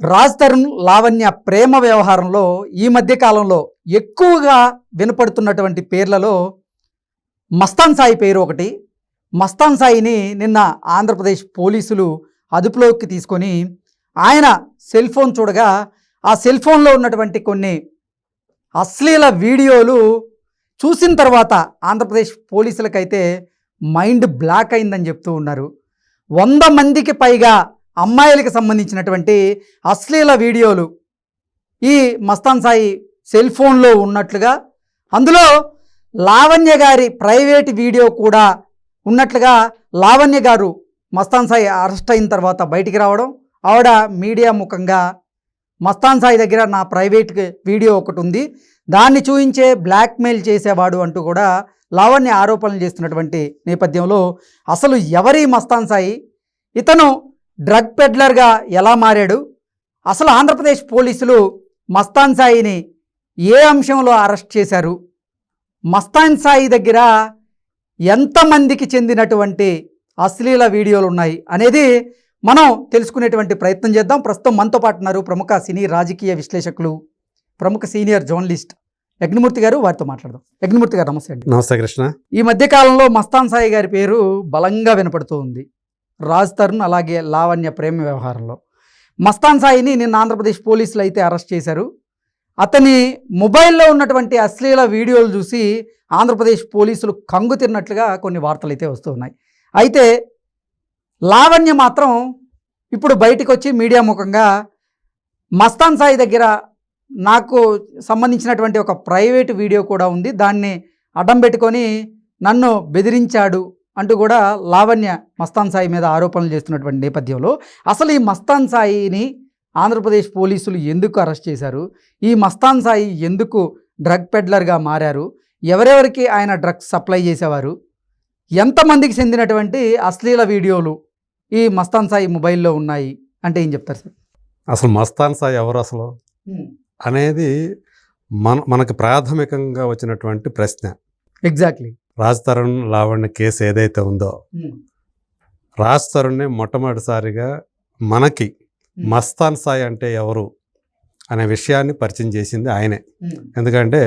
రాజ్ తరుణ్ లావణ్య ప్రేమ వ్యవహారంలో ఈ మధ్య కాలంలో ఎక్కువగా వినపడుతున్నటువంటి పేర్లలో మస్తాన్ సాయి పేరు ఒకటి. మస్తాన్ సాయిని నిన్న ఆంధ్రప్రదేశ్ పోలీసులు అదుపులోకి తీసుకొని ఆయన సెల్ ఫోన్ చూడగా ఆ సెల్ ఫోన్లో ఉన్నటువంటి కొన్ని అశ్లీల వీడియోలు చూసిన తర్వాత ఆంధ్రప్రదేశ్ పోలీసులకైతే మైండ్ బ్లాక్ అయిందని చెప్తూ ఉన్నారు. వంద మందికి పైగా అమ్మాయిలకు సంబంధించినటువంటి అశ్లీల వీడియోలు ఈ మస్తాన్ సాయి సెల్ ఫోన్లో ఉన్నట్లుగా అందులో లావణ్య గారి ప్రైవేట్ వీడియో కూడా ఉన్నట్లుగా లావణ్య గారు మస్తాన్ సాయి అరెస్ట్ అయిన తర్వాత బయటికి రావడం ఆవిడ మీడియా ముఖంగా మస్తాన్ సాయి దగ్గర నా ప్రైవేట్ వీడియో ఒకటి ఉంది దాన్ని చూయించే బ్లాక్మెయిల్ చేసేవాడు అంటూ కూడా లావణ్య ఆరోపణలు చేస్తున్నటువంటి నేపథ్యంలో అసలు ఎవరి మస్తాన్ సాయి? ఇతను డ్రగ్ పెడ్లర్గా ఎలా మారాడు? అసలు ఆంధ్రప్రదేశ్ పోలీసులు మస్తాన్ సాయిని ఏ అంశంలో అరెస్ట్ చేశారు? మస్తాన్ సాయి దగ్గర ఎంతమందికి చెందినటువంటి అశ్లీల వీడియోలు ఉన్నాయి అనేది మనం తెలుసుకునేటువంటి ప్రయత్నం చేద్దాం. ప్రస్తుతం మనతో పాటు ఉన్నారు ప్రముఖ సినీ రాజకీయ విశ్లేషకులు ప్రముఖ సీనియర్ జర్నలిస్ట్ యజ్ఞమూర్తి గారు వారితో మాట్లాడదాం. యజ్ఞమూర్తి గారు నమస్తే అండి. నమస్తే కృష్ణ. ఈ మధ్య కాలంలో మస్తాన్ సాయి గారి పేరు బలంగా వినపడుతూ ఉంది. రాజ్ తరుణ్ అలాగే లావణ్య ప్రేమ వ్యవహారంలో. మస్తాన్ సాయిని నిన్న ఆంధ్రప్రదేశ్ పోలీసులు అయితే అరెస్ట్ చేశారు. అతని మొబైల్లో ఉన్నటువంటి అశ్లీల వీడియోలు చూసి ఆంధ్రప్రదేశ్ పోలీసులు కంగు తిన్నట్లుగా కొన్ని వార్తలు అయితే వస్తున్నాయి. అయితే లావణ్య మాత్రం ఇప్పుడు బయటకు వచ్చి మీడియా ముఖంగా మస్తాన్ సాయి దగ్గర నాకు సంబంధించినటువంటి ఒక ప్రైవేట్ వీడియో కూడా ఉంది. దాన్ని అడ్డం పెట్టుకొని నన్ను బెదిరించాడు అంటూ కూడా లావణ్య మస్తాన్ సాయి మీద ఆరోపణలు చేస్తున్నటువంటి నేపథ్యంలో అసలు ఈ మస్తాన్ సాయిని ఆంధ్రప్రదేశ్ పోలీసులు ఎందుకు అరెస్ట్ చేశారు? ఈ మస్తాన్ సాయి ఎందుకు డ్రగ్ పెడ్లర్గా మారారు? ఎవరెవరికి ఆయన డ్రగ్స్ సప్లై చేసేవారు? ఎంతమందికి చెందినటువంటి అశ్లీల వీడియోలు ఈ మస్తాన్ సాయి మొబైల్లో ఉన్నాయి అంటే ఏం చెప్తారు సార్? అసలు మస్తాన్ సాయి ఎవరు అసలు? అనేది మన మనకు ప్రాథమికంగా వచ్చినటువంటి ప్రశ్న. ఎగ్జాక్ట్లీ. రాజ్ తరుణ్ లావణ్య కేసు ఏదైతే ఉందో రాజ్ తరుణ్ని మొట్టమొదటిసారిగా మనకి మస్తాన్ సాయి అంటే ఎవరు అనే విషయాన్ని పరిచయం చేసింది ఆయనే. ఎందుకంటే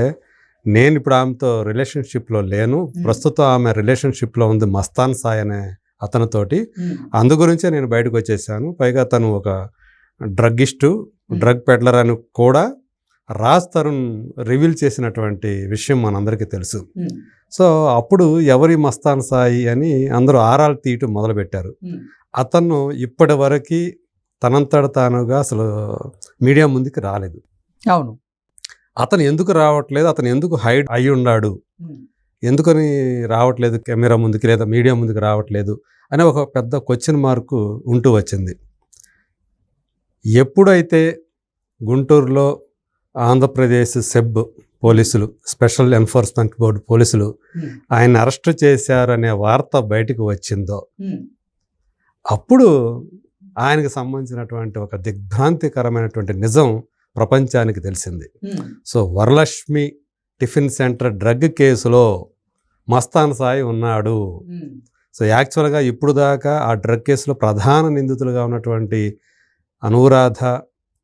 నేను ఇప్పుడు ఆమెతో రిలేషన్షిప్లో లేను. ప్రస్తుతం ఆమె రిలేషన్షిప్లో ఉంది మస్తాన్ సాయి అనే అతనితోటి. అందు గురించే నేను బయటకు వచ్చేసాను. పైగా తను ఒక డ్రగ్గిస్టు డ్రగ్ పెడ్లర్ అని కూడా రాజ్ తరుణ్ రివీల్ చేసినటువంటి విషయం మనందరికీ తెలుసు. సో అప్పుడు ఎవరి మస్తాన్ సాయి అని అందరూ ఆరాలు తీయటం మొదలుపెట్టారు. అతను ఇప్పటి వరకు తనంతట తానుగా అసలు మీడియా ముందుకు రాలేదు. అవును. అతను ఎందుకు రావట్లేదు? అతను ఎందుకు హైడ్ అయి ఉన్నాడు ఎందుకని రావట్లేదు? కెమెరా ముందుకు లేదా మీడియా ముందుకు రావట్లేదు? అనే ఒక పెద్ద క్వశ్చన్ మార్కు ఉంటూ వచ్చింది. ఎప్పుడైతే గుంటూరులో ఆంధ్రప్రదేశ్ సెబ్ పోలీసులు స్పెషల్ ఎన్ఫోర్స్మెంట్ బోర్డు పోలీసులు ఆయన అరెస్ట్ చేశారనే వార్త బయటకు వచ్చిందో అప్పుడు ఆయనకు సంబంధించినటువంటి ఒక దిగ్భ్రాంతికరమైనటువంటి నిజం ప్రపంచానికి తెలిసింది. So Varalakshmi tiffin centre drug కేసులో మస్తాన్ సాయి ఉన్నాడు. సో యాక్చువల్గా ఇప్పుడు దాకా ఆ డ్రగ్ కేసులో ప్రధాన నిందితులుగా ఉన్నటువంటి అనురాధ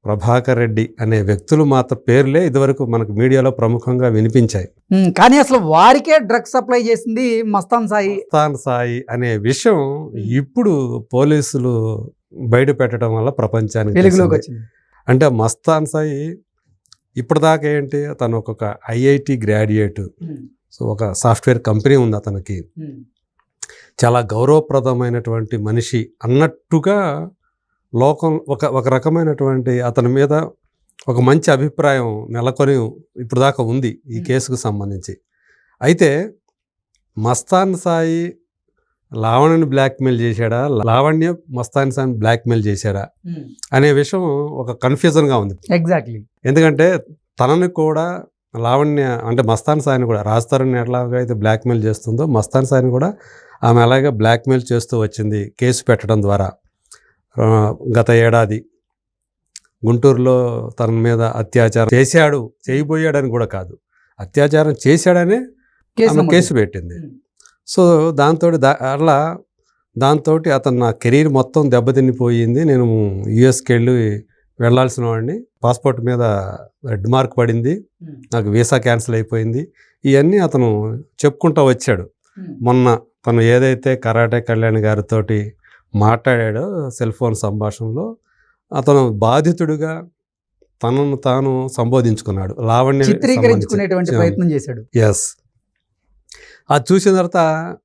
ప్రభాకర్ రెడ్డి అనే వ్యక్తులు మాత్రం పేర్లే ఇదివరకు మనకు మీడియాలో ప్రముఖంగా వినిపించాయి. కానీ అసలు వారికే డ్రగ్స్ సప్లై చేసింది మస్తాన్ సాయి. మస్తాన్ సాయి అనే విషయం ఇప్పుడు పోలీసులు బయట పెట్టడం వల్ల ప్రపంచానికి వెలుగులోకి తెలిసింది. వచ్చింది. అంటే మస్తాన్ సాయి ఇప్పటిదాకా ఏంటి తను ఒక ఐఐటి గ్రాడ్యుయేట్. సో ఒక సాఫ్ట్వేర్ కంపెనీ ఉంది అతనికి. చాలా గౌరవప్రదమైనటువంటి మనిషి అన్నట్టుగా లోకం ఒక ఒక రకమైనటువంటి అతని మీద ఒక మంచి అభిప్రాయం నెలకొని ఇప్పుడు దాకా ఉంది ఈ. కేసుకు సంబంధించి. అయితే మస్తాన్ సాయి లావణ్యని బ్లాక్మెయిల్ చేశాడా? లావణ్య మస్తాన్ సాయిని బ్లాక్మెయిల్ చేశాడా? అనే విషయం ఒక కన్ఫ్యూజన్గా ఉంది. ఎగ్జాక్ట్లీ ఎందుకంటే తనని కూడా లావణ్య అంటే మస్తాన్ సాయిని కూడా రాజ్ తరుణ్ ఎట్లాగా అయితే బ్లాక్మెయిల్ చేస్తుందో మస్తాన్ సాయిని కూడా ఆమె అలాగే బ్లాక్మెయిల్ చేస్తూ వచ్చింది కేసు పెట్టడం ద్వారా. గత ఏడాది గుంటూరులో తన మీద అత్యాచారం చేశాడు చేయబోయాడని కూడా కాదు. అత్యాచారం చేశాడనే కేసు పెట్టింది. సో దాంతో దా అట్లా దాంతో అతను నా కెరీర్ మొత్తం దెబ్బతినిపోయింది. నేను యుఎస్కి వెళ్ళి వెళ్ళాల్సిన వాడిని. పాస్పోర్ట్ మీద రెడ్ మార్క్ పడింది. నాకు వీసా క్యాన్సిల్ అయిపోయింది. ఇవన్నీ అతను చెప్పుకుంటూ వచ్చాడు. మొన్న తను ఏదైతే కరాటే కళ్యాణ్ గారితో మాట్లాడాడో సెల్ ఫోన్ సంభాషణలో. అతను బాధితుడిగా తనను తాను సంబోధించుకున్నాడు. లావణ్య చిత్రీకరించుకునేటువంటి ప్రయత్నం చేశాడు. ఎస్ అది చూసిన తర్వాత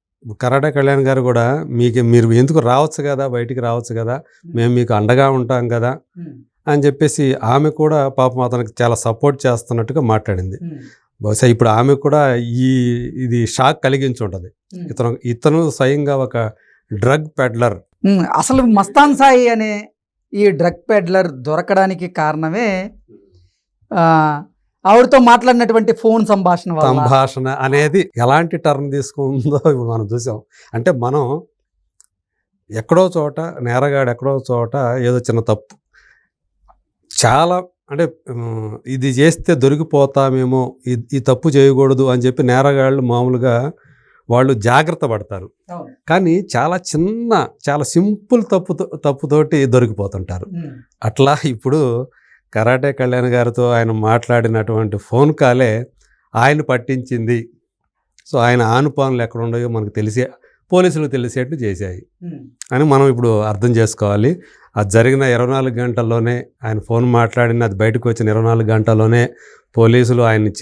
కరాటే కళ్యాణ్ గారు కూడా మీకు మీరు ఎందుకు రావచ్చు కదా? బయటికి రావచ్చు కదా? మేము మీకు అండగా ఉంటాం కదా? అని చెప్పేసి ఆమె కూడా పాపం అతనికి చాలా సపోర్ట్ చేస్తున్నట్టుగా మాట్లాడింది. బహుశా ఇప్పుడు ఆమె కూడా ఈ ఇది షాక్ కలిగించి ఉంటుంది. ఇతను ఇతను స్వయంగా ఒక డ్రగ్ పెడ్లర్. అసలు మస్తాన్ సాయి అనే ఈ డ్రగ్ పెడ్లర్ దొరకడానికి కారణమే ఆవిడతో మాట్లాడినటువంటి ఫోన్ సంభాషణ సంభాషణ అనేది ఎలాంటి టర్న్ తీసుకుందో ఇప్పుడు మనం చూసాం. అంటే మనం ఎక్కడో చోట నేరగాడు ఎక్కడో చోట ఏదో చిన్న తప్పు. చాలా అంటే ఇది చేస్తే దొరికిపోతామేమో ఈ- ఈ తప్పు చేయకూడదు అని చెప్పి నేరగాళ్ళు మామూలుగా వాళ్ళు జాగ్రత్త పడతారు. కానీ చాలా చిన్న చాలా సింపుల్ తప్పుతో తప్పుతోటి దొరికిపోతుంటారు. అట్లా ఇప్పుడు కరాటే కళ్యాణ్ గారితో ఆయన మాట్లాడినటువంటి ఫోన్ కాలే ఆయన పట్టించింది. సో ఆయన ఆనుపానులు ఎక్కడ ఉన్నాయో మనకు తెలిసే పోలీసులకు తెలిసేట్టు చేశాయి. అని మనం ఇప్పుడు అర్థం చేసుకోవాలి. అది జరిగిన ఇరవై నాలుగు గంటల్లోనే ఆయన ఫోన్ మాట్లాడిన అది బయటకు వచ్చిన ఇరవై నాలుగు గంటల్లోనే పోలీసులు ఆయన్ని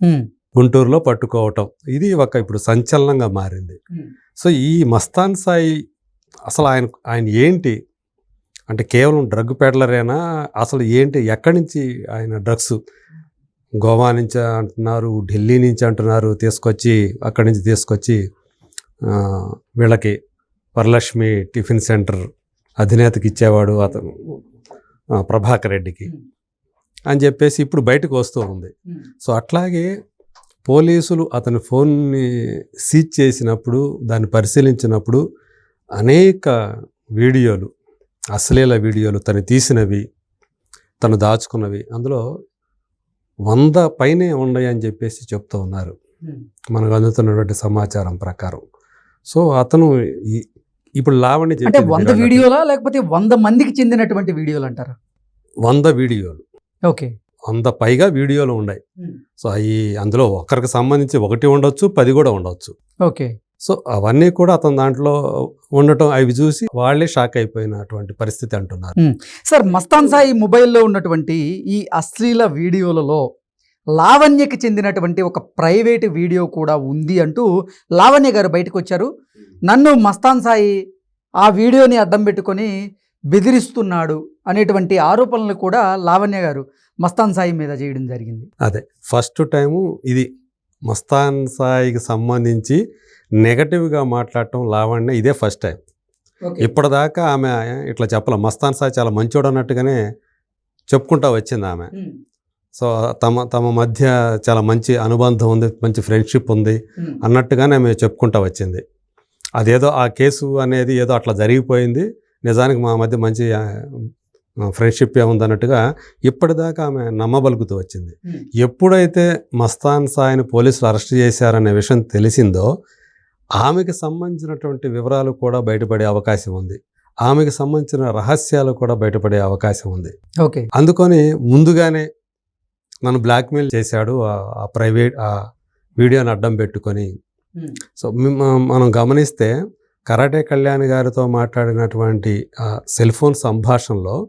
ఉమ్, గుంటూరులో పట్టుకోవటం. ఇది ఒక ఇప్పుడు సంచలనంగా మారింది. సో ఈ మస్తాన్ సాయి అసలు ఆయన ఆయన ఏంటి? అంటే కేవలం డ్రగ్ పెడలరేనా? అసలు ఏంటి? ఎక్కడి నుంచి ఆయన డ్రగ్స్? గోవా నుంచి అంటున్నారు ఢిల్లీ నుంచి అంటున్నారు తీసుకొచ్చి అక్కడి నుంచి తీసుకొచ్చి వీళ్ళకి వరలక్ష్మి టిఫిన్ సెంటర్ అధినేతకి ఇచ్చేవాడు అతను ప్రభాకర్ రెడ్డికి. అని చెప్పేసి ఇప్పుడు బయటకు వస్తూ ఉంది. సో అట్లాగే పోలీసులు అతని ఫోన్ని సీజ్ చేసినప్పుడు దాన్ని పరిశీలించినప్పుడు అనేక వీడియోలు అశ్లీల వీడియోలు తను తీసినవి తను దాచుకున్నవి. అందులో వంద పైనే ఉన్నాయి అని చెప్పేసి చెప్తూ ఉన్నారు. మనకు అందుతున్నటువంటి సమాచారం ప్రకారం. సో అతను ఇప్పుడు లావణ్య అంటే వంద. వీడియోలా లేకపోతే వంద మందికి చెందినటువంటి వీడియోలు అంటారా వంద వీడియోలు. ఓకే. వంద పైగా వీడియోలు ఉన్నాయి. సో అవి అందులో ఒక్కరికి సంబంధించి ఒకటి ఉండొచ్చు పది కూడా ఉండొచ్చు. ఓకే. సో అవన్నీ కూడా అతను దాంట్లో ఉండటం అవి చూసి వాళ్ళే షాక్ అయిపోయినటువంటి పరిస్థితి అంటున్నారు. సార్ మస్తాన్ సాయి మొబైల్లో ఉన్నటువంటి ఈ అశ్లీల వీడియోలలో లావణ్యకి చెందినటువంటి ఒక ప్రైవేట్ వీడియో కూడా ఉంది అంటూ లావణ్య గారు బయటకు వచ్చారు నన్ను మస్తాన్ సాయి ఆ వీడియోని అడ్డం పెట్టుకొని బెదిరిస్తున్నాడు అనేటువంటి ఆరోపణలు కూడా లావణ్య గారు. మస్తాన్ సాయి మీద చేయడం జరిగింది. అదే ఫస్ట్ టైము ఇది మస్తాన్ సాయికి సంబంధించి నెగటివ్గా మాట్లాడటం లావణ్య ఇదే ఫస్ట్ టైం. ఇప్పటిదాకా ఆమె ఇట్లా చెప్పాల మస్తాన్ సాయి చాలా మంచోడు అన్నట్టుగానే చెప్పుకుంటా వచ్చింది ఆమె. సో తమ తమ మధ్య చాలా మంచి అనుబంధం ఉంది మంచి ఫ్రెండ్షిప్ ఉంది అన్నట్టుగానే ఆమె చెప్పుకుంటా వచ్చింది. అదేదో ఆ కేసు అనేది ఏదో అట్లా జరిగిపోయింది. నిజానికి మా మధ్య మంచి ఫ్రెండ్షిప్ ఏముంది అన్నట్టుగా ఇప్పటిదాకా ఆమె నమ్మబలుకుతూ వచ్చింది. ఎప్పుడైతే మస్తాన్ సాయిని పోలీసులు అరెస్ట్ చేశారనే విషయం తెలిసిందో ఆమెకి సంబంధించినటువంటి వివరాలు కూడా బయటపడే అవకాశం ఉంది. ఆమెకి సంబంధించిన రహస్యాలు కూడా బయటపడే అవకాశం ఉంది. ఓకే. అందుకని ముందుగానే నన్ను బ్లాక్మెయిల్ చేశాడు. ఆ- ప్రైవేట్ ఆ వీడియోని అడ్డం పెట్టుకొని. సో మనం గమనిస్తే కరాటే కళ్యాణ్ గారితో మాట్లాడినటువంటి ఆ సెల్ ఫోన్ సంభాషణలో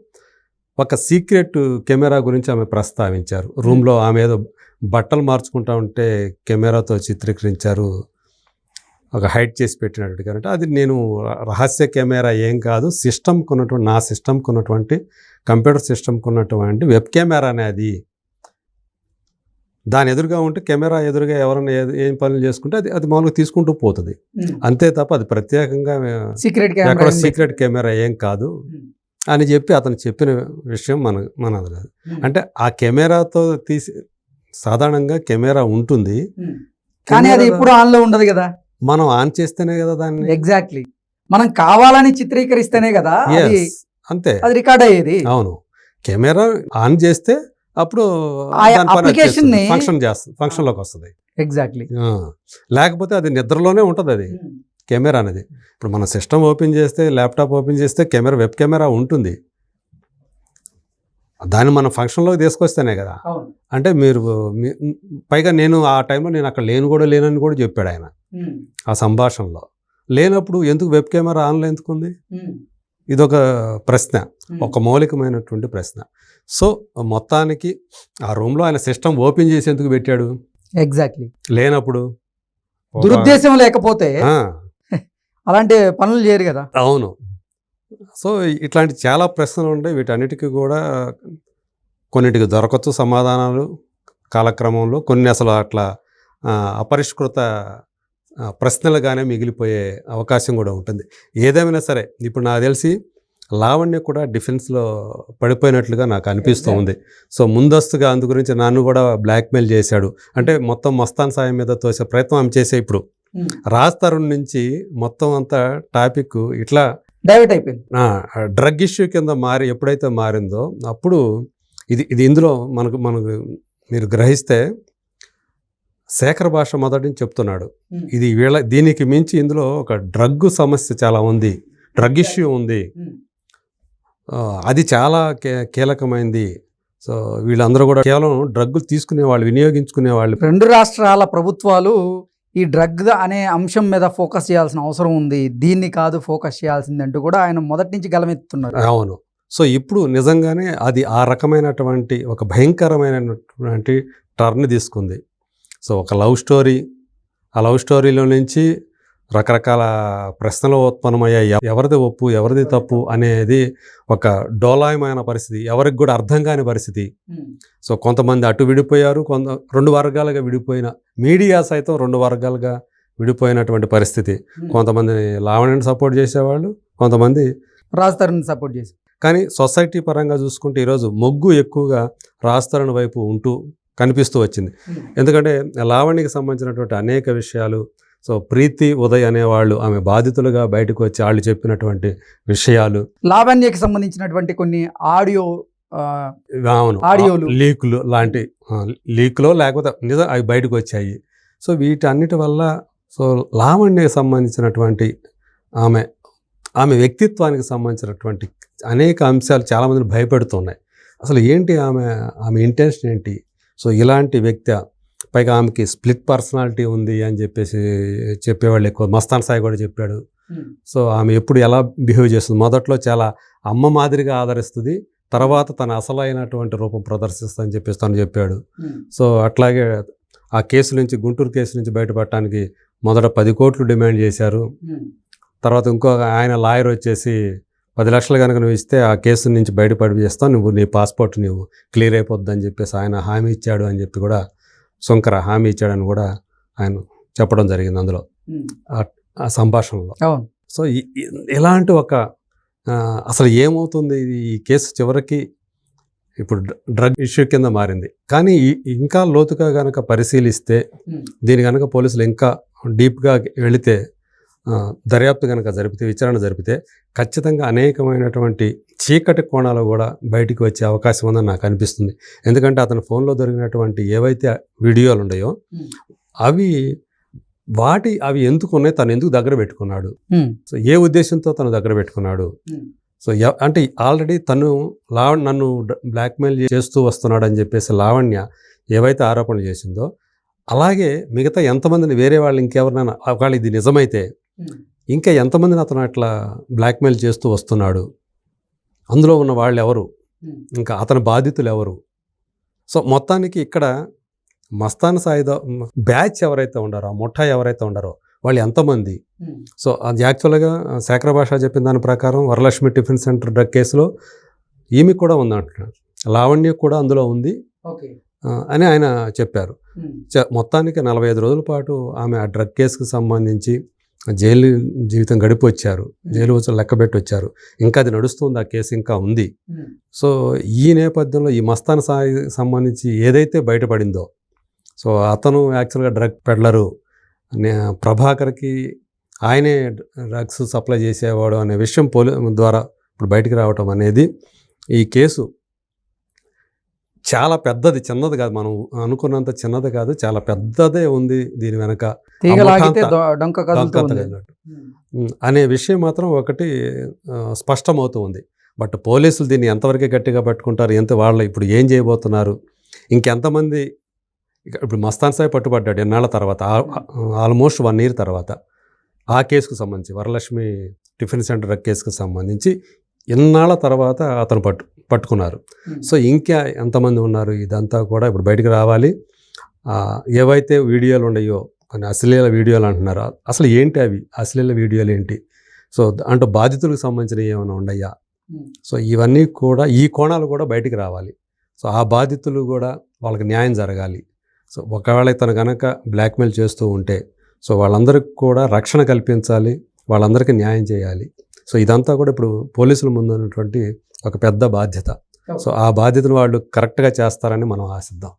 ఒక సీక్రెట్ కెమెరా గురించి ఆమె ప్రస్తావించారు. రూమ్లో ఆమె ఏదో బట్టలు మార్చుకుంటా ఉంటే కెమెరాతో చిత్రీకరించారు. ఒక హైడ్ చేసి పెట్టినట్టుగా అంటే అది నేను రహస్య కెమెరా ఏం కాదు సిస్టమ్కి ఉన్నటువంటి నా సిస్టమ్కి ఉన్నటువంటి కంప్యూటర్ సిస్టమ్కి ఉన్నటువంటి వెబ్ కెమెరానే అది. దాని ఎదురుగా ఉంటే కెమెరా ఎదురుగా ఎవరైనా ఏం పనులు చేసుకుంటే అది అది మామూలుగా తీసుకుంటూ పోతుంది. అంతే తప్ప అది ప్రత్యేకంగా సీక్రెట్ కెమెరా సీక్రెట్ కెమెరా ఏం కాదు. అని చెప్పి అతను చెప్పిన విషయం మన మన అంటే ఆ కెమెరాతో తీసి సాధారణంగా కెమెరా ఉంటుంది. కానీ అది ఎప్పుడు ఆన్లో ఉండదు కదా. మనం ఆన్ చేస్తేనే కదా దాన్ని. ఎగ్జాక్ట్లీ మనం కావాలని చిత్రీకరిస్తేనే కదా అంతే. అది రికార్డ్ అయ్యేది. అవును. కెమెరా ఆన్ చేస్తే అప్పుడు ఫంక్షన్ చేస్తుంది ఫంక్షన్లోకి వస్తుంది. ఎగ్జాక్ట్లీ లేకపోతే అది నిద్రలోనే ఉంటుంది అది కెమెరా అనేది. ఇప్పుడు మన సిస్టమ్ ఓపెన్ చేస్తే ల్యాప్టాప్ ఓపెన్ చేస్తే కెమెరా వెబ్ కెమెరా ఉంటుంది. దాన్ని మనం ఫంక్షన్లోకి తీసుకొస్తేనే కదా. అంటే మీరు పైగా నేను ఆ టైంలో నేను అక్కడ లేను కూడా లేనని కూడా చెప్పాడు ఆయన. ఆ సంభాషణలో. లేనప్పుడు ఎందుకు వెబ్ కెమెరా ఆన్లో ఎందుకు ఉంది? ఇదొక ప్రశ్న. ఒక మౌలికమైనటువంటి ప్రశ్న. సో మొత్తానికి ఆ రూమ్లో ఆయన సిస్టమ్ ఓపెన్ చేసి ఎందుకు పెట్టాడు? ఎగ్జాక్ట్లీ. లేనప్పుడు. దురుద్దేశం లేకపోతే అలాంటి పనులు చేయరు కదా. అవును. సో ఇట్లాంటి చాలా ప్రశ్నలు ఉంటాయి వీటన్నిటికీ కూడా కొన్నిటికి దొరకచ్చు సమాధానాలు. కాలక్రమంలో కొన్ని అసలు అట్లా అపరిష్కృత ప్రశ్నలుగానే మిగిలిపోయే అవకాశం కూడా ఉంటుంది. ఏదేమైనా సరే ఇప్పుడు నాకు తెలిసి లావణ్య కూడా డిఫెన్స్లో పడిపోయినట్లుగా నాకు అనిపిస్తూ ఉంది. సో ముందస్తుగా అందు గురించి నన్ను కూడా బ్లాక్మెయిల్ చేశాడు. అంటే మొత్తం మస్తాన్ సాయం మీద తోసే ప్రయత్నం ఆమె చేసే ఇప్పుడు. రాజ్ తరుణ్ నుంచి మొత్తం అంతా టాపిక్ ఇట్లా డైవర్ట్ అయిపోయింది. డ్రగ్ ఇష్యూ కింద మారి ఎప్పుడైతే మారిందో అప్పుడు ఇది ఇది ఇందులో మనకు మనకు మీరు గ్రహిస్తే శేఖర్ భాష మొదటి చెప్తున్నాడు. ఇది వీళ్ళ దీనికి మించి ఇందులో ఒక డ్రగ్ సమస్య చాలా ఉంది. డ్రగ్ ఇష్యూ ఉంది. అది చాలా కే కీలకమైంది. సో వీళ్ళందరూ కూడా కేవలం డ్రగ్గులు తీసుకునే వాళ్ళు వినియోగించుకునే వాళ్ళు రెండు రాష్ట్రాల ప్రభుత్వాలు ఈ డ్రగ్ అనే అంశం మీద ఫోకస్ చేయాల్సిన అవసరం ఉంది. దీన్ని కాదు ఫోకస్ చేయాల్సింది అంటూ కూడా ఆయన మొదటి నుంచి గలమెత్తుతున్నారు. అవును. సో ఇప్పుడు నిజంగానే అది ఆ రకమైనటువంటి ఒక భయంకరమైనటువంటి టర్న్ తీసుకుంది. సో ఒక లవ్ స్టోరీ ఆ లవ్ స్టోరీలో నుంచి రకరకాల ప్రశ్నలు ఉత్పన్నమయ్యాయి ఎవ- ఎవరిది ఒప్పు ఎవరిది తప్పు అనేది ఒక డోలాయమైన పరిస్థితి. ఎవరికి కూడా అర్థం కాని పరిస్థితి. సో కొంతమంది అటు విడిపోయారు కొంత రెండు వర్గాలుగా విడిపోయిన మీడియా సైతం రెండు వర్గాలుగా విడిపోయినటువంటి పరిస్థితి. కొంతమంది లావణ్యని సపోర్ట్ చేసేవాళ్ళు కొంతమంది రాజ్ తరుణ్ సపోర్ట్ చేసి. కానీ సొసైటీ పరంగా చూసుకుంటే ఈరోజు మొగ్గు ఎక్కువగా రాస్తరణ వైపు ఉంటూ కనిపిస్తూ వచ్చింది. ఎందుకంటే లావణ్యకి సంబంధించినటువంటి అనేక విషయాలు సో ప్రీతి ఉదయ్ అనేవాళ్ళు ఆమె బాధితులుగా బయటకు వచ్చి వాళ్ళు చెప్పినటువంటి విషయాలు. లావణ్యకి సంబంధించినటువంటి కొన్ని ఆడియో అవును. ఆడియోలు. లీకులు లాంటి లీకులో లేకపోతే నిజం అవి బయటకు వచ్చాయి. సో వీటన్నిటి వల్ల సో లావణ్యకి సంబంధించినటువంటి ఆమె ఆమె వ్యక్తిత్వానికి సంబంధించినటువంటి అనేక అంశాలు చాలామందిని భయపెడుతున్నాయి. అసలు ఏంటి ఆమె ఆమె ఇంటెన్షన్ ఏంటి? సో ఇలాంటి వ్యక్తి పైగా ఆమెకి స్ప్లిట్ పర్సనాలిటీ ఉంది అని చెప్పేసి చెప్పేవాళ్ళు ఎక్కువ. మస్తాన్ సాయి కూడా చెప్పాడు. సో ఆమె ఎప్పుడు ఎలా బిహేవ్ చేస్తుంది? మొదట్లో చాలా అమ్మ మాదిరిగా ఆదరిస్తుంది. తర్వాత తన అసలైనటువంటి రూపం ప్రదర్శిస్తుందని చెప్పేసి తను చెప్పాడు. సో అట్లాగే ఆ కేసు నుంచి గుంటూరు కేసు నుంచి బయటపడటానికి మొదట పది కోట్లు డిమాండ్ చేశారు. తర్వాత ఇంకో ఆయన లాయర్ వచ్చేసి పది లక్షలు కనుక నువ్వు ఇస్తే ఆ కేసు నుంచి బయటపడి చేస్తావు. నువ్వు నీ పాస్పోర్ట్ నువ్వు క్లియర్ అయిపోద్ది అని చెప్పేసి ఆయన హామీ ఇచ్చాడు అని చెప్పి కూడా శంకర హామీ ఇచ్చాడని కూడా ఆయన చెప్పడం జరిగింది అందులో. ఆ సంభాషణలో. సో ఇలాంటి ఒక అసలు ఏమవుతుంది ఇది ఈ కేసు చివరికి? ఇప్పుడు డ్ర- డ్రగ్ ఇష్యూ కింద మారింది. కానీ ఇంకా లోతుగా కనుక పరిశీలిస్తే దీని కనుక పోలీసులు ఇంకా డీప్గా వెళితే దర్యాప్తు కనుక జరిపితే విచారణ జరిపితే ఖచ్చితంగా అనేకమైనటువంటి చీకటి కోణాలు కూడా బయటికి వచ్చే అవకాశం ఉందని నాకు అనిపిస్తుంది. ఎందుకంటే అతని ఫోన్లో దొరికినటువంటి ఏవైతే వీడియోలు ఉన్నాయో. అవి వాటి అవి ఎందుకు ఉన్నాయి తను ఎందుకు దగ్గర పెట్టుకున్నాడు? సో ఏ ఉద్దేశంతో తను దగ్గర పెట్టుకున్నాడు? సో అంటే ఆల్రెడీ తను లావ నన్ను బ్లాక్మెయిల్ చేస్తూ వస్తున్నాడు అని చెప్పేసి లావణ్య ఏవైతే ఆరోపణలు చేసిందో అలాగే మిగతా ఎంతమందిని వేరే వాళ్ళు ఇంకెవరినైనా ఒకవేళ ఇది నిజమైతే ఇంకా ఎంతమందిని అతను అట్లా బ్లాక్మెయిల్ చేస్తూ వస్తున్నాడు? అందులో ఉన్న వాళ్ళు ఎవరు ఉమ్, ఇంకా అతని బాధితులు ఎవరు సో మొత్తానికి ఇక్కడ మస్తాన్ సాయుధ బ్యాచ్ ఎవరైతే ఉండారో ఆ ముఠా ఎవరైతే ఉండారో వాళ్ళు ఎంతమంది? ఉమ్, సో అది యాక్చువల్గా శేఖర భాష చెప్పిన దాని ప్రకారం వరలక్ష్మి టిఫిన్ సెంటర్ డ్రగ్ కేసులో ఈమె కూడా ఉంది అంటున్నారు లావణ్య కూడా అందులో ఉంది. అని ఆయన చెప్పారు. మొత్తానికి నలభై ఐదు రోజుల పాటు ఆమె ఆ డ్రగ్ కేసుకు సంబంధించి జైలు జీవితం గడిపి వచ్చారు జైలు వచ్చి లెక్కబెట్టి వచ్చారు ఇంకా అది నడుస్తుంది? ఆ కేసు ఇంకా ఉంది. సో ఈ నేపథ్యంలో ఈ మస్తాన్ సాయి సంబంధించి ఏదైతే బయటపడిందో సో అతను యాక్చువల్గా డ్రగ్ పెడ్లరు. ప్రభాకర్కి ఆయనే డ్రగ్స్ సప్లై చేసేవాడు అనే విషయం పోలీ ద్వారా ఇప్పుడు బయటికి రావటం అనేది ఈ కేసు. చాలా పెద్దది చిన్నది కాదు. మనం అనుకున్నంత చిన్నది కాదు. చాలా పెద్దదే ఉంది దీని వెనక. అనే విషయం మాత్రం ఒకటి స్పష్టమవుతూ ఉంది. బట్ పోలీసులు దీన్ని ఎంతవరకు గట్టిగా పట్టుకుంటారు? ఎంత వాళ్ళు ఇప్పుడు ఏం చేయబోతున్నారు? ఇంకెంతమంది ఇక ఇప్పుడు మస్తాన్ సాయి పట్టుబడ్డాడు ఎన్నాళ్ళ తర్వాత? ఆల్మోస్ట్ వన్ ఇయర్ తర్వాత. ఆ కేసుకు సంబంధించి వరలక్ష్మి టిఫిన్ సెంటర్ కేసుకు సంబంధించి ఎన్నాళ్ళ తర్వాత అతను పట్టు పట్టుకున్నారు. సో ఇంకా ఎంతమంది ఉన్నారు? ఇదంతా కూడా ఇప్పుడు బయటకు రావాలి. ఏవైతే వీడియోలు ఉన్నాయో కొన్ని అశ్లీల వీడియోలు అంటున్నారు అసలు ఏంటి అవి? అశ్లీల వీడియోలు ఏంటి? సో అంటే బాధితులకు సంబంధించిన ఏమైనా ఉన్నాయా? సో ఇవన్నీ కూడా ఈ కోణాలు కూడా బయటికి రావాలి. సో ఆ బాధితులు కూడా వాళ్ళకి న్యాయం జరగాలి. సో ఒకవేళ తను కనుక బ్లాక్మెయిల్ చేస్తూ ఉంటే సో వాళ్ళందరికీ కూడా రక్షణ కల్పించాలి. వాళ్ళందరికీ న్యాయం చేయాలి. సో ఇదంతా కూడా ఇప్పుడు పోలీసుల ముందు ఉన్నటువంటి ఒక పెద్ద బాధ్యత. సో ఆ బాధ్యతను వాళ్ళు కరెక్ట్గా చేస్తారని మనం ఆశిద్దాం.